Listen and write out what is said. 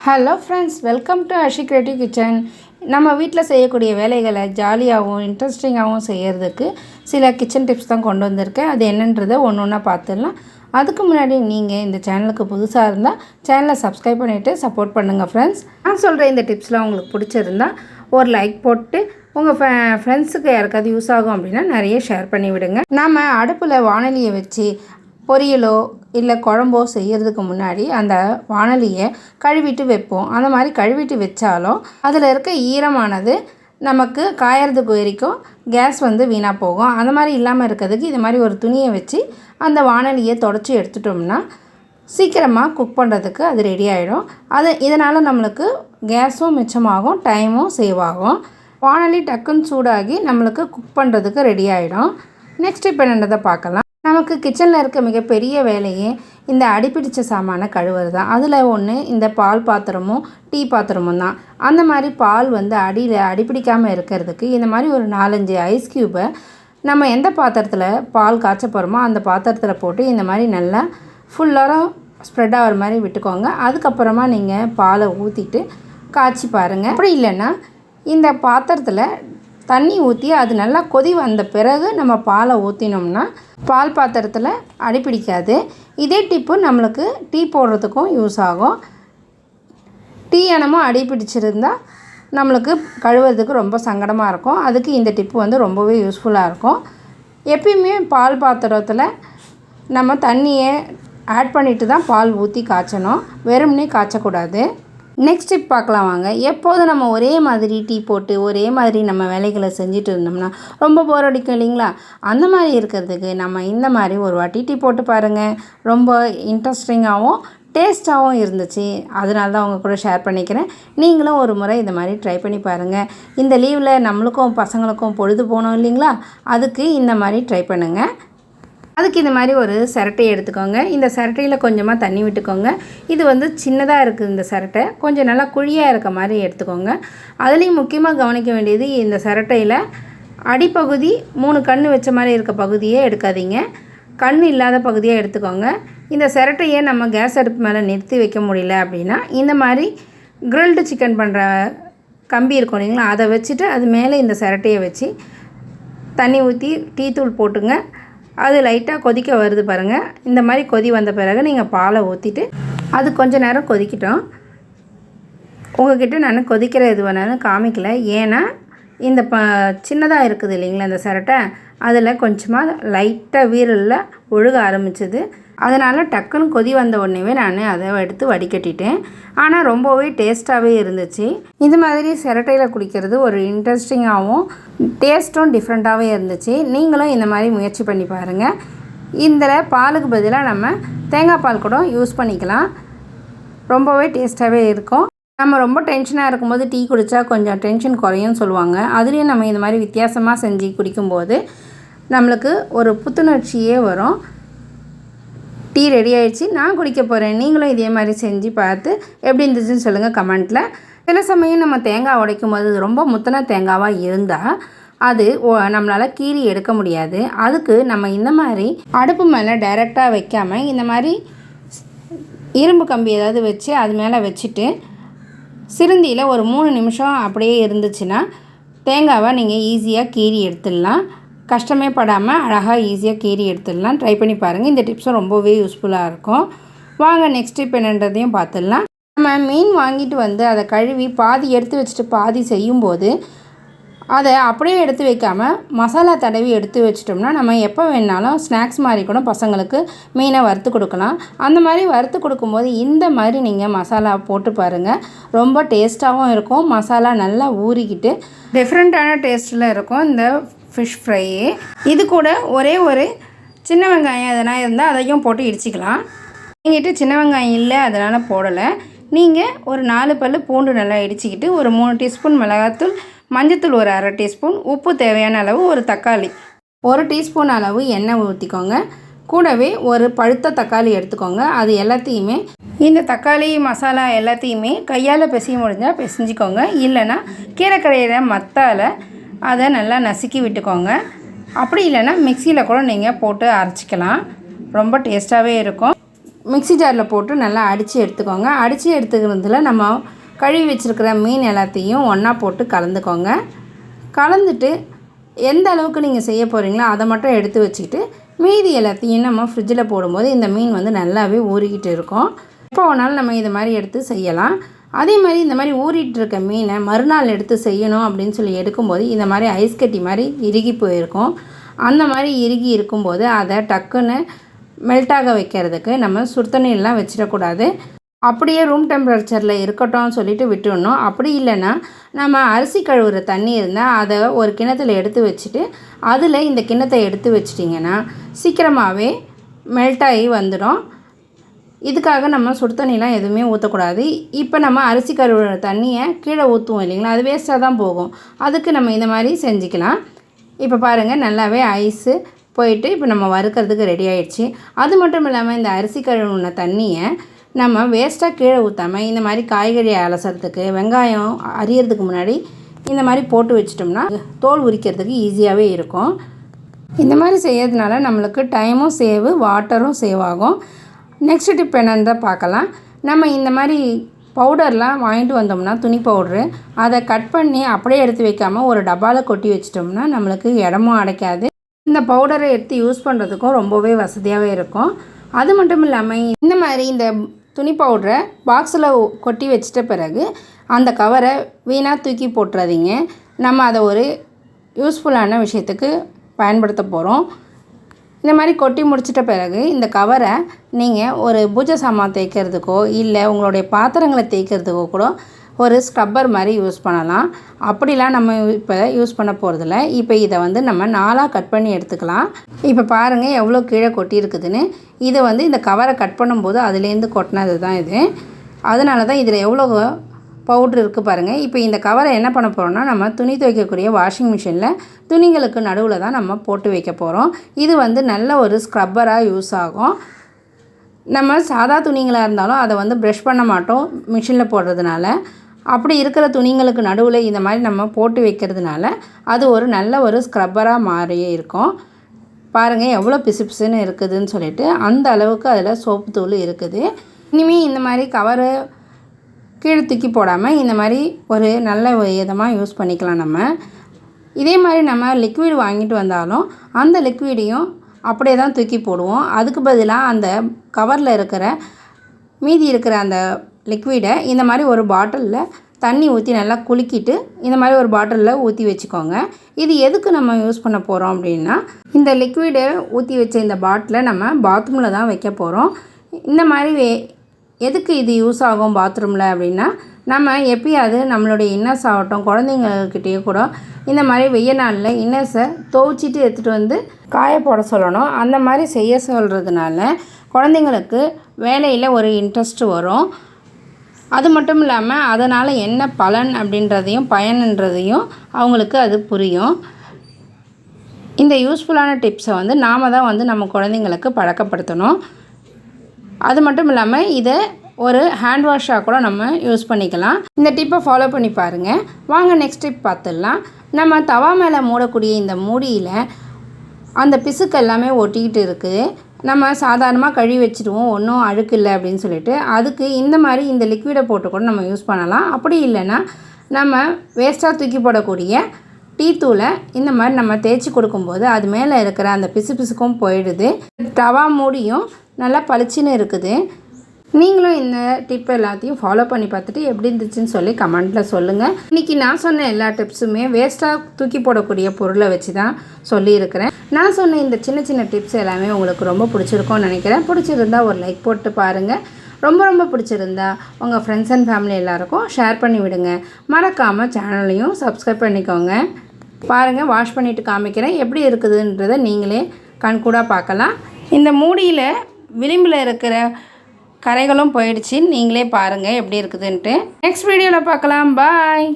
Hello friends welcome to Ashi creative kitchen நம்ம வீட்டில் செய்யக்கூடிய வேலைகளை ஜாலியாகவும் இன்ட்ரெஸ்டிங்காகவும் செய்கிறதுக்கு சில கிச்சன் டிப்ஸ் தான் கொண்டு வந்திருக்கேன். அது என்னன்றதை ஒன்று ஒன்றா பார்த்துடலாம் அதுக்கு முன்னாடி நீங்கள் இந்த சேனலுக்கு புதுசாக இருந்தால் சேனலை சப்ஸ்கிரைப் பண்ணிவிட்டு சப்போர்ட் பண்ணுங்கள் ஃப்ரெண்ட்ஸ் நான் சொல்கிற இந்த டிப்ஸ்லாம் உங்களுக்கு பிடிச்சிருந்தா ஒரு லைக் போட்டு உங்கள் ஃப ஃப்ரெண்ட்ஸுக்கு யாருக்காவது யூஸ் ஆகும் அப்படின்னா நிறைய ஷேர் பண்ணி விடுங்க நம்ம அடுப்பில் வானலியை வச்சு பொரியலோ இல்லை குழம்போ செய்கிறதுக்கு முன்னாடி அந்த வானலியை கழுவிட்டு வைப்போம். அந்த மாதிரி கழுவிட்டு வச்சாலும் அதில் இருக்க ஈரமானது நமக்கு காயறதுக்கு வரைக்கும் கேஸ் வந்து வீணாக போகும். அந்த மாதிரி இல்லாமல் இருக்கிறதுக்கு இது மாதிரி ஒரு துணியை வச்சு அந்த வானலியை தொடச்சி எடுத்துட்டோம்னா சீக்கிரமாக குக் பண்ணுறதுக்கு அது ரெடி ஆகிடும் அது இதனால் நம்மளுக்கு கேஸும் மிச்சமாகும் டைமும் சேவ் ஆகும். வானலி டக்குன்னு சூடாகி நம்மளுக்கு குக் பண்ணுறதுக்கு ரெடி ஆகிடும் நெக்ஸ்ட் இப்போ என்னதை பார்க்கலாம். நமக்கு கிச்சனில் இருக்க மிகப்பெரிய வேலையே இந்த அடிப்பிடிச்ச சாமானை கழுவுறது தான். அதில் ஒன்று இந்த பால் பாத்திரமும் டீ பாத்திரமும் தான். அந்த மாதிரி பால் வந்து அடியில் அடிப்பிடிக்காமல் இருக்கிறதுக்கு இந்த மாதிரி ஒரு நாலஞ்சு ஐஸ் க்யூபை நம்ம எந்த பாத்திரத்தில் பால் காய்ச்ச போகிறோமோ அந்த பாத்திரத்தில் போட்டு இந்த மாதிரி நல்லா ஃபுல்லாக ஸ்ப்ரெட் ஆகிற மாதிரி விட்டுக்கோங்க. அதுக்கப்புறமா நீங்கள் பாலை ஊற்றிட்டு காய்ச்சி பாருங்கள் அப்படி இல்லைன்னா இந்த பாத்திரத்தில் தண்ணி ஊற்றி அது நல்லா கொதி வந்த பிறகு நம்ம பாலை ஊற்றினோம்னா பால் பாத்திரத்தில் அடிப்பிடிக்காது இதே டிப்பு நம்மளுக்கு டீ போடுறதுக்கும் யூஸ் ஆகும். டீ எனமும் அடி பிடிச்சிருந்தால் நம்மளுக்கு கழுவுறதுக்கு ரொம்ப சங்கடமாக இருக்கும். அதுக்கு இந்த டிப்பு வந்து ரொம்பவே யூஸ்ஃபுல்லாக இருக்கும். எப்பயுமே பால் பாத்திரத்தில் நம்ம தண்ணியை ஆட் பண்ணிட்டு தான் பால் ஊற்றி காய்ச்சணும். வெறும்னே காய்ச்சக்கூடாது. நெக்ஸ்ட் டிப் பார்க்கலாம் வாங்க. எப்போதும் நம்ம ஒரே மாதிரி டீ போட்டு ஒரே மாதிரி நம்ம வேலைகளை செஞ்சுட்டு இருந்தோம்னா ரொம்ப போர் அடிக்கும் இல்லைங்களா? அந்த மாதிரி இருக்கிறதுக்கு நம்ம இந்த மாதிரி ஒரு வாட்டி டீ போட்டு பாருங்கள் ரொம்ப இன்ட்ரெஸ்டிங்காகவும் டேஸ்ட்டாகவும் இருந்துச்சு. அதனால தான் உங்கள் கூட ஷேர் பண்ணிக்கிறேன். நீங்களும் ஒரு முறை இந்த மாதிரி ட்ரை பண்ணி பாருங்கள் இந்த லீவில் நம்மளுக்கும் பசங்களுக்கும் பொழுது போனோம் இல்லைங்களா? அதுக்கு இந்த மாதிரி ட்ரை பண்ணுங்கள் அதுக்கு இந்த மாதிரி ஒரு சிரட்டை எடுத்துக்கோங்க. இந்த சிரட்டையில் கொஞ்சமாக தண்ணி விட்டுக்கோங்க. இது வந்து சின்னதாக இருக்குது இந்த சிரட்டை. கொஞ்சம் நல்லா குழியாக இருக்க மாதிரி எடுத்துக்கோங்க. அதுலேயும் முக்கியமாக கவனிக்க வேண்டியது இந்த சிரட்டையில் அடிப்பகுதி மூணு கண் வச்ச மாதிரி இருக்க பகுதியே எடுக்காதீங்க. கண் இல்லாத பகுதியாக எடுத்துக்கோங்க. இந்த சிரட்டையை நம்ம கேஸ் அடுப்பு மேலே நிறுத்தி வைக்க முடியல அப்படின்னா இந்த மாதிரி கிரில்டு சிக்கன் பண்ணுற கம்பி இருக்கும் இல்லைங்களா அதை வச்சுட்டு அது மேலே இந்த சிரட்டையை வச்சு தண்ணி ஊற்றி டீ தூள் போட்டுங்க. அது லைட்டாக கொதிக்க வருது பாருங்கள் இந்த மாதிரி கொதி வந்த பிறகு நீங்கள் பாலை ஊற்றிட்டு அது கொஞ்சம் நேரம் கொதிக்கட்டும். உங்ககிட்ட நான் கொதிக்கிற இது வேணாலும் காமிக்கல. ஏன்னா இந்த ப சின்னதாக இருக்குது இல்லைங்களா இந்த சரட்டை? அதில் கொஞ்சமாக லைட்டாக வீரலில் ஒழுக ஆரம்பிச்சது. அதனால் டக்குன்னு கொதி வந்த உடனேவே நான் அதை எடுத்து வடிகட்டிட்டேன். ஆனால் ரொம்பவே டேஸ்ட்டாகவே இருந்துச்சு. இது மாதிரி சிரட்டையில் குடிக்கிறது ஒரு இன்ட்ரெஸ்டிங்காகவும் டேஸ்ட்டும் டிஃப்ரெண்ட்டாகவே இருந்துச்சு. நீங்களும் இந்த மாதிரி முயற்சி பண்ணி பாருங்கள் இந்த பாலுக்கு பதிலாக நம்ம தேங்காய் பால் கூட யூஸ் பண்ணிக்கலாம். ரொம்பவே டேஸ்ட்டாகவே இருக்கும். நம்ம ரொம்ப டென்ஷனாக இருக்கும்போது டீ குடித்தா கொஞ்சம் டென்ஷன் குறையும் சொல்லுவாங்க. அதுலேயும் நம்ம இந்த மாதிரி வித்தியாசமாக செஞ்சு குடிக்கும்போது நம்மளுக்கு ஒரு புத்துணர்ச்சியே வரும். டீ ரெடி ஆகிடுச்சு நான் குடிக்க போகிறேன் நீங்களும் இதே மாதிரி செஞ்சு பார்த்து எப்படி இருந்துச்சுன்னு சொல்லுங்கள் கமெண்ட்டில் சில சமயம் நம்ம தேங்காய் உடைக்கும் போது ரொம்ப முத்தன தேங்காவாக இருந்தால் அது நம்மளால் கீறி எடுக்க முடியாது. அதுக்கு நம்ம இந்த மாதிரி அடுப்பு மேலே டைரெக்டாக வைக்காமல் இந்த மாதிரி இரும்பு கம்பி ஏதாவது வச்சு அது மேலே வச்சுட்டு சிறுந்தியில் ஒரு மூணு நிமிஷம் அப்படியே இருந்துச்சுன்னா தேங்காவை நீங்கள் ஈஸியாக கீறி எடுத்துடலாம். கஷ்டமே படாமல் அழகாக ஈஸியாக கீறி எடுத்துடலாம். ட்ரை பண்ணி பாருங்கள் இந்த டிப்ஸும் ரொம்பவே யூஸ்ஃபுல்லாக இருக்கும். வாங்க நெக்ஸ்ட் டிப் என்னன்றதையும் பார்த்துடலாம். நம்ம மீன் வாங்கிட்டு வந்து அதை கழுவி பாதி எடுத்து வச்சுட்டு பாதி செய்யும்போது அதை அப்படியே எடுத்து வைக்காமல் மசாலா தடவி எடுத்து வச்சிட்டோம்னா நம்ம எப்போ வேணாலும் ஸ்நாக்ஸ் மாதிரி கூட பசங்களுக்கு மீனை வறுத்து கொடுக்கலாம். அந்த மாதிரி வறுத்து கொடுக்கும்போது இந்த மாதிரி நீங்கள் மசாலா போட்டு பாருங்கள் ரொம்ப டேஸ்ட்டாகவும் இருக்கும். மசாலா நல்லா ஊறிக்கிட்டு டிஃப்ரெண்ட்டான டேஸ்ட்டில் இருக்கும். இந்த ஃபிஷ் ஃப்ரையே இது கூட ஒரே ஒரு சின்ன வெங்காயம் எதனா இருந்தால் அதையும் போட்டு இடிச்சிக்கலாம். எங்கிட்ட சின்ன வெங்காயம் இல்லை அதனால் போடலை. நீங்கள் ஒரு நாலு பல் பூண்டு நல்லா இடிச்சிக்கிட்டு ஒரு மூணு டீஸ்பூன் மிளகாத்தூள் மஞ்சத்தூள் ஒரு அரை டீஸ்பூன் உப்பு தேவையான அளவு ஒரு தக்காளி ஒரு டீஸ்பூன் அளவு எண்ணெய் ஊற்றிக்கோங்க கூடவே ஒரு பழுத்த தக்காளி எடுத்துக்கோங்க. அது எல்லாத்தையுமே இந்த தக்காளி மசாலா எல்லாத்தையுமே கையால் பிசைய முடிஞ்சால் பிசைஞ்சிக்கோங்க. இல்லைன்னா கீரை கடையில் மத்தால் அதை நல்லா நசுக்கி விட்டுக்கோங்க. அப்படி இல்லைன்னா மிக்சியில் கூட நீங்கள் போட்டு அரைச்சிக்கலாம். ரொம்ப டேஸ்ட்டாகவே இருக்கும். மிக்ஸி ஜாரில் போட்டு நல்லா அடித்து எடுத்துக்கோங்க. அடித்து எடுத்துக்கிறதுல நம்ம கழுவி வச்சுருக்கிற மீன் எல்லாத்தையும் ஒன்றா போட்டு கலந்துக்கோங்க. கலந்துட்டு எந்த அளவுக்கு நீங்கள் செய்ய போகிறீங்களோ அதை மட்டும் எடுத்து வச்சுக்கிட்டு மீதி எல்லாத்தையும் நம்ம ஃப்ரிட்ஜில் போடும்போது இந்த மீன் வந்து நல்லாவே ஊறிக்கிட்டு இருக்கும். எப்போ வேணாலும் நம்ம இது மாதிரி எடுத்து செய்யலாம். அதே மாதிரி இந்த மாதிரி ஊறிட்டு இருக்க மீனை மறுநாள் எடுத்து செய்யணும் அப்படின்னு சொல்லி எடுக்கும்போது இந்த மாதிரி ஐஸ் கட்டி மாதிரி இறுகி போயிருக்கும். அந்த மாதிரி இறுகி இருக்கும்போது அதை டக்குன்னு மெல்ட்டாக வைக்கிறதுக்கு நம்ம சுடுத்தண்ணிலாம் வச்சிடக்கூடாது. அப்படியே ரூம் டெம்பரேச்சரில் இருக்கட்டும் சொல்லிட்டு விட்டுடணும். அப்படி இல்லைன்னா நம்ம அரிசி கழுவுற தண்ணி இருந்தால் அதை ஒரு கிணத்துல எடுத்து வச்சுட்டு அதில் இந்த கிண்ணத்தை எடுத்து வச்சிட்டிங்கன்னா சீக்கிரமாகவே மெல்ட் ஆகி வந்துடும். இதுக்காக நம்ம சுடு தண்ணிலாம் எதுவுமே ஊற்றக்கூடாது இப்போ நம்ம அரிசி கழுவுற தண்ணியை கீழே ஊற்றுவோம் இல்லைங்களா? அது வேஸ்ட்டாக தான் போகும். அதுக்கு நம்ம இந்த மாதிரி செஞ்சுக்கலாம். இப்போ பாருங்கள் நல்லாவே ஐஸு போயிட்டு இப்போ நம்ம வறுக்கிறதுக்கு ரெடி ஆயிடுச்சு. அது மட்டும் இல்லாமல் இந்த அரிசி கழுவுன தண்ணியை நம்ம வேஸ்ட்டாக கீழே ஊற்றாமல் இந்த மாதிரி காய்கறி அலசறதுக்கு வெங்காயம் அரியறதுக்கு முன்னாடி இந்த மாதிரி போட்டு வச்சிட்டோம்னா தோல் உரிக்கிறதுக்கு ஈஸியாகவே இருக்கும். இந்த மாதிரி செய்யறதுனால நம்மளுக்கு டைமும் சேவு வாட்டரும் சேவ் ஆகும். நெக்ஸ்ட் டிப் என்னன்னு தான் பார்க்கலாம். நம்ம இந்த மாதிரி பவுடர்லாம் வாங்கிட்டு வந்தோம்னா துணி பவுட்ரு அதை கட் பண்ணி அப்படியே எடுத்து வைக்காமல் ஒரு டப்பாவில் கொட்டி வச்சிட்டோம்னா நம்மளுக்கு இடமும் அடைக்காது. இந்த பவுடரை எடுத்து யூஸ் பண்ணுறதுக்கும் ரொம்பவே வசதியாகவே இருக்கும். அது மட்டும் இல்லாமல் இந்த மாதிரி இந்த துணி பவுடரை பாக்ஸில் கொட்டி வச்சிட்ட பிறகு அந்த கவரை வீணாக தூக்கி போட்டுறாதீங்க. நம்ம அதை ஒரு யூஸ்ஃபுல்லான விஷயத்துக்கு பயன்படுத்த போகிறோம் இந்த மாதிரி கொட்டி முடிச்சிட்ட பிறகு இந்த கவரை நீங்கள் ஒரு பூஜை சாமான் தேய்க்கிறதுக்கோ இல்லை உங்களுடைய பாத்திரங்களை தேய்க்கிறதுக்கோ கூட ஒரு ஸ்க்ரப்பர் மாதிரி யூஸ் பண்ணலாம். அப்படிலாம் நம்ம இப்போ யூஸ் பண்ண போகிறதில்ல இப்போ இதை வந்து நம்ம நாலாக கட் பண்ணி எடுத்துக்கலாம். இப்போ பாருங்கள் எவ்வளோ கீழே கொட்டி இருக்குதுன்னு. இதை வந்து இந்த கவரை கட் பண்ணும்போது அதுலேருந்து கொட்டினது தான் இது. அதனால தான் இதில் எவ்வளோ பவுட்ரு இருக்குது பாருங்கள் இப்போ இந்த கவரை என்ன பண்ண போகிறோம்னா நம்ம துணி துவைக்கக்கூடிய வாஷிங் மிஷினில் துணிகளுக்கு நடுவில் தான் நம்ம போட்டு வைக்க போகிறோம் இது வந்து நல்ல ஒரு ஸ்க்ரப்பராக யூஸ் ஆகும். நம்ம சாதா துணிங்களாக இருந்தாலும் அதை வந்து ப்ரஷ் பண்ண மாட்டோம் மிஷினில் போடுறதுனால. அப்படி இருக்கிற துணிங்களுக்கு நடுவில் இந்த மாதிரி நம்ம போட்டு வைக்கிறதுனால அது ஒரு நல்ல ஒரு ஸ்க்ரப்பராக மாறியே இருக்கும். பாருங்கள் எவ்வளோ பிசு பிசுன்னு இருக்குதுன்னு சொல்லிட்டு அந்த அளவுக்கு அதில் சோப்பு தூள் இருக்குது. இனிமேல் இந்த மாதிரி கவரு கீழே தூக்கி போடாமல் இந்த மாதிரி ஒரு நல்ல விதமாக யூஸ் பண்ணிக்கலாம் நம்ம. இதே மாதிரி நம்ம லிக்விட் வாங்கிட்டு வந்தாலும் அந்த லிக்விடையும் அப்படியே தான் தூக்கி போடுவோம். அதுக்கு பதிலாக அந்த கவரில் இருக்கிற மீதி இருக்கிற அந்த லிக்விடை இந்த மாதிரி ஒரு பாட்டிலில் தண்ணி ஊற்றி நல்லா குலுக்கிட்டு இந்த மாதிரி ஒரு பாட்டிலில் ஊற்றி வச்சுக்கோங்க. இது எதுக்கு நம்ம யூஸ் பண்ண போகிறோம் அப்படின்னா இந்த லிக்விடை ஊற்றி வச்ச இந்த பாட்டிலை நம்ம பாத்ரூமில் தான் வைக்க போகிறோம் இந்த மாதிரி வே- எதுக்கு இது யூஸ் ஆகும் பாத்ரூமில் அப்படின்னா நம்ம எப்பயாவது நம்மளுடைய இன்னர்ஸ் ஆகட்டும் குழந்தைங்கக்கிட்டேயே கூட இந்த மாதிரி வெய்ய நாளில் இன்னர்ஸை துவைச்சிட்டு எடுத்துகிட்டு வந்து காய போட சொல்லணும். அந்த மாதிரி செய்ய சொல்கிறதுனால குழந்தைங்களுக்கு வேலையில் ஒரு இன்ட்ரெஸ்ட் வரும். அது மட்டும் இல்லாமல் அதனால் என்ன பலன் அப்படின்றதையும் பயன்ன்றதையும் அவங்களுக்கு அது புரியும். இந்த யூஸ்ஃபுல்லான டிப்ஸை வந்து நாம் தான் வந்து நம்ம குழந்தைங்களுக்கு பழக்கப்படுத்தணும். அது மட்டும் இல்லாமல் இதை ஒரு ஹேண்ட் வாஷாக கூட நம்ம யூஸ் பண்ணிக்கலாம். இந்த டிப்பை ஃபாலோ பண்ணி பாருங்கள் வாங்க நெக்ஸ்ட் டிப் பார்த்துடலாம் நம்ம தவா மேலே மூடக்கூடிய இந்த மூடியில் அந்த பிசுக்கு எல்லாமே ஒட்டிக்கிட்டு இருக்குது நம்ம சாதாரணமாக கழுவி வச்சுருவோம் ஒன்றும் அழுக்கு இல்லை அப்படின்னு சொல்லிட்டு அதுக்கு இந்த மாதிரி இந்த லிக்விடை போட்டு கூட நம்ம யூஸ் பண்ணலாம். அப்படி இல்லைன்னா நம்ம வேஸ்ட்டாக தூக்கி போடக்கூடிய டீ தூளை இந்த மாதிரி நம்ம தேய்ச்சி கொடுக்கும்போது அது மேலே இருக்கிற அந்த பிசு பிசுக்கும் போயிடுது. தவா மூடியும் நல்லா பளிச்சுன்னு இருக்குது. நீங்களும் இந்த டிப் எல்லாத்தையும் ஃபாலோ பண்ணி பார்த்துட்டு எப்படி இருந்துச்சுன்னு சொல்லி கமெண்ட்டில் சொல்லுங்கள் இன்றைக்கி நான் சொன்ன எல்லா டிப்ஸுமே வேஸ்ட்டாக தூக்கி போடக்கூடிய பொருளை வச்சு தான் சொல்லியிருக்கிறேன். நான் சொன்ன இந்த சின்ன சின்ன டிப்ஸ் எல்லாமே உங்களுக்கு ரொம்ப பிடிச்சிருக்கும்னு நினைக்கிறேன். பிடிச்சிருந்தா ஒரு லைக் போட்டு பாருங்கள் ரொம்ப ரொம்ப பிடிச்சிருந்தா உங்கள் ஃப்ரெண்ட்ஸ் அண்ட் ஃபேமிலி எல்லாருக்கும் ஷேர் பண்ணி விடுங்க. மறக்காமல் சேனலையும் சப்ஸ்கிரைப் பண்ணிக்கோங்க. பாருங்கள் வாஷ் பண்ணிவிட்டு காமிக்கிறேன் எப்படி இருக்குதுன்றதை நீங்களே கண்கூடாக பார்க்கலாம். இந்த மூடியில் விளிம்பில் இருக்கிற கரைகளும் போயிடுச்சு. நீங்களே பாருங்கள் எப்படி இருக்குதுன்ட்டு. நெக்ஸ்ட் வீடியோவில் பார்க்கலாம். பாய்